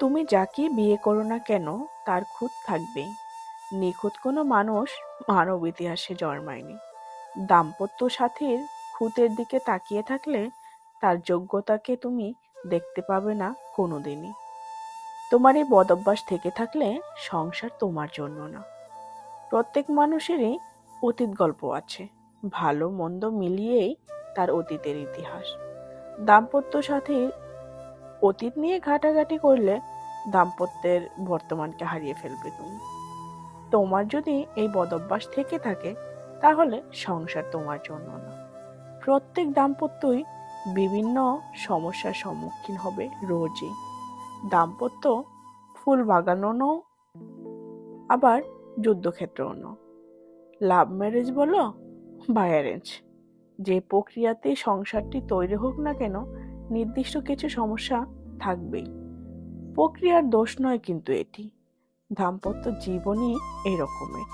তুমি যাকে বিয়ে করো না কেন, তার খুঁত থাকবেই। নিখুঁত কোনো মানুষ মানব ইতিহাসে জন্মায়নি। দাম্পত্য সাথীর খুঁতের দিকে তাকিয়ে থাকলে তার যোগ্যতাকে তুমি দেখতে পাবে না কোনোদিনই। তোমার এই বদভ্যাস থেকে থাকলে সংসার তোমার জন্য না। প্রত্যেক মানুষেরই অতীত গল্প আছে। ভালো মন্দ মিলিয়েই তার অতীতের ইতিহাস। দাম্পত্য সাথীর অতীত নিয়ে ঘাটাঘাটি করলে দাম্পত্যের বর্তমানকে হারিয়ে ফেলবে তুমি। তোমার যদি এই বদভ্যাস থেকে থাকে, তাহলে সংসার তোমার জন্য না। প্রত্যেক দাম্পত্যই বিভিন্ন সমস্যার সম্মুখীন হবে রোজই। দাম্পত্য ফুল বাগানো আবার যুদ্ধক্ষেত্রও ন লাভ ম্যারেজ বলো, বা অ্যারেঞ্জ। যে প্রক্রিয়াতে সংসারটি তৈরি হোক না কেন নির্দিষ্ট কিছু সমস্যা থাকবেই। প্রক্রিয়ার দোষ নয় কিন্তু এটি। দাম্পত্য জীবনই এরকমের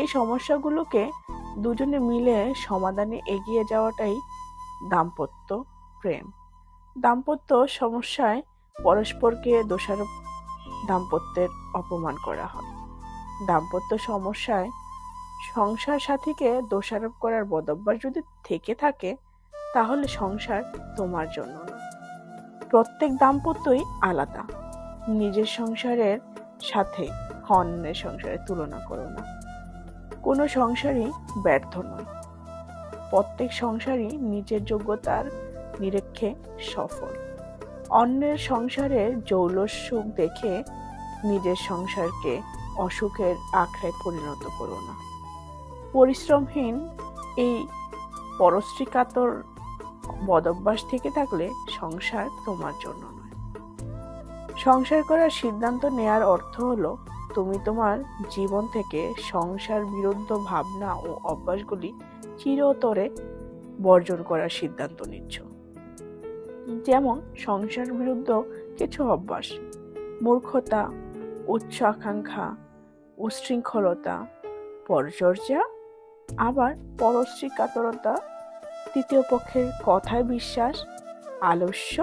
এই সমস্যাগুলোকে দুজনে মিলে সমাধানে এগিয়ে যাওয়াটাই দাম্পত্য প্রেম। দাম্পত্য সমস্যায় পরস্পরকে দোষারোপ, দাম্পত্যের অপমান করা হয়। দাম্পত্য সমস্যায় সংসার সাথীকে দোষারোপ করার বদভ্যাস যদি থেকে থাকে তাহলে সংসার তোমার জন্য না। প্রত্যেক দাম্পত্যই আলাদা। নিজের সংসারের সাথে অন্যের সংসারের তুলনা করো না। কোনো সংসারই ব্যর্থ নয়। প্রত্যেক সংসারই নিজের যোগ্যতার নিরীক্ষে সফল। অন্যের সংসারের জৌলস সুখ দেখে নিজের সংসারকে অসুখের আখড়ায় পরিণত করো না। পরিশ্রমহীন এই পরশ্রীকাতর বদভ্যাস থেকে থাকলে সংসার তোমার জন্য নয়। সংসার করার সিদ্ধান্ত নেয়ার অর্থ হলো তুমি তোমার জীবন থেকে সংসার বিরুদ্ধ ভাবনা ও অভ্যাসগুলি চিরতরে বর্জন করার সিদ্ধান্ত নিচ্ছ। যেমন সংসার বিরুদ্ধ কিছু অভ্যাস, মূর্খতা উচ্চ আকাঙ্ক্ষা উশৃঙ্খলতা পরচর্যা আবার পরশ্রী কাতরতা তৃতীয় পক্ষের কথায় বিশ্বাস, আলস্য,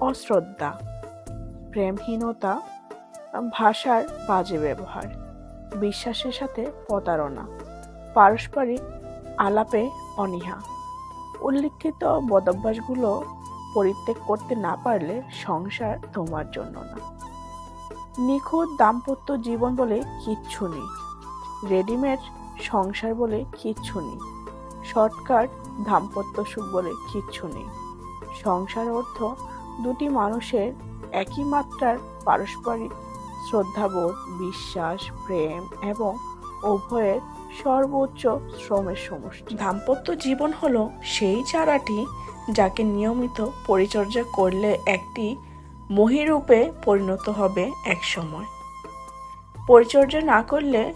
অশ্রদ্ধা, প্রেমহীনতা, ভাষার বাজে ব্যবহার, বিশ্বাসের সাথে প্রতারণা, পারস্পরিক আলাপে অনীহা, উল্লিখিত বদভ্যাসগুলো পরিত্যাগ করতে না পারলে সংসার তোমার জন্য না। নিখুঁত দাম্পত্য জীবন বলে কিচ্ছু নেই। রেডিমেড সংসার বলে কিচ্ছু নেই। শর্টকাট দাম্পত্য সুখ বলে কিচ্ছু নেই। সংসার অর্থ দুটি মানুষের একই মাত্রার পারস্পরিক শ্রদ্ধাবোধ, বিশ্বাস, প্রেম এবং উভয়ের সর্বোচ্চ শ্রমের সমষ্টি। দাম্পত্য জীবন হলো সেই চারাটি যাকে নিয়মিত পরিচর্যা করলে একটি মহিরূপে পরিণত হবে এক সময়। পরিচর্যা না করলে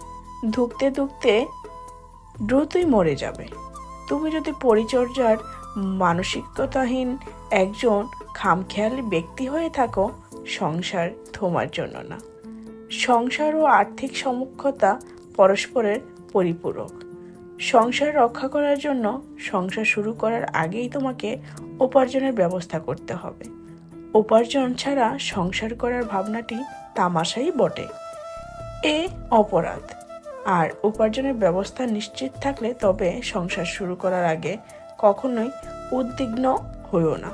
ধুকতে ধুকতে দ্রুতই মরে যাবে। তুমি যদি পরিচর্যার মানসিকতাহীন একজন খামখেয়ালি ব্যক্তি হয়ে থাকো, সংসার তোমার জন্য না। সংসার ও আর্থিক সমক্ষতা পরস্পরের পরিপূরক। সংসার রক্ষা করার জন্য সংসার শুরু করার আগেই তোমাকে উপার্জনের ব্যবস্থা করতে হবে। উপার্জন ছাড়া সংসার করার ভাবনাটি তামাশাই বটে। এ অপরাধ। আর উপার্জনের ব্যবস্থা নিশ্চিত থাকলে তবে সংসার শুরু করার আগে কখনোই উদ্বিগ্ন হইও না।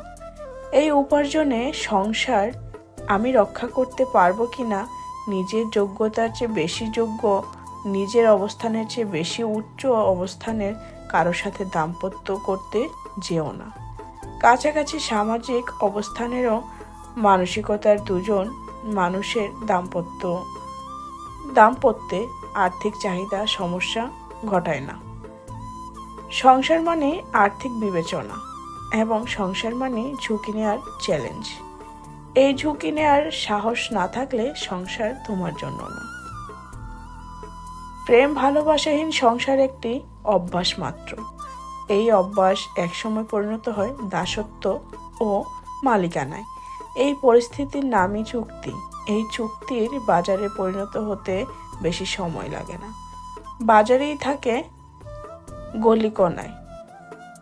এই উপার্জনে সংসার আমি রক্ষা করতে পারব কি না নিজের যোগ্যতার চেয়ে বেশি যোগ্য, নিজের অবস্থানের চেয়ে বেশি উচ্চ অবস্থানের কারও সাথে দাম্পত্য করতে যেও না। কাছাকাছি সামাজিক অবস্থানেরও মানসিকতার দুজন মানুষের দাম্পত্য, দাম্পত্যে আর্থিক চাহিদা, সমস্যা ঘটায় না। সংসার মানে আর্থিক বিবেচনা এবং সংসার মানে ঝুঁকি নেওয়ার চ্যালেঞ্জ এই ঝুঁকি নেওয়ার সাহস না থাকলে সংসার তোমার জন্য না। প্রেম ভালোবাসাহীন সংসার একটি অভ্যাস মাত্র। এই অভ্যাস একসময় পরিণত হয় দাসত্ব ও মালিকানায়। এই পরিস্থিতির নামই চুক্তি, এই চুক্তির বাজারে পরিণত হতে বেশি সময় লাগে না। বাজারেই থাকে গলিকণায়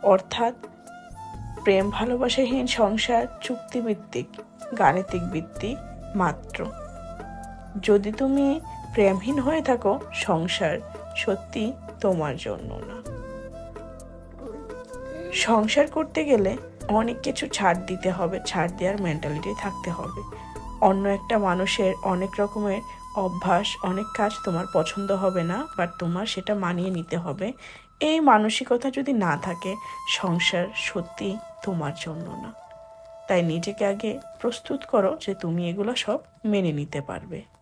অর্থাৎ প্রেম, ভালোবাসাহীন সংসার, চুক্তিভিত্তিক, গাণিতিক ভিত্তি মাত্র। যদি তুমি প্রেমহীন হয়ে থাকো, সংসার সত্যি তোমার জন্য না। সংসার করতে গেলে অনেক কিছু ছাড় দিতে হবে, ছাড় দেওয়ার মেন্টালিটি থাকতে হবে। অন্য একটা মানুষের অনেক রকমের অভ্যাস, অনেক কাজ তোমার পছন্দ হবে না বাট তোমার সেটা মানিয়ে নিতে হবে। এই মানসিকতা যদি না থাকে, সংসার সত্যি তোমার জন্য না। তাই নিজেকে আগে প্রস্তুত করো যে তুমি এগুলো সব মেনে নিতে পারবে।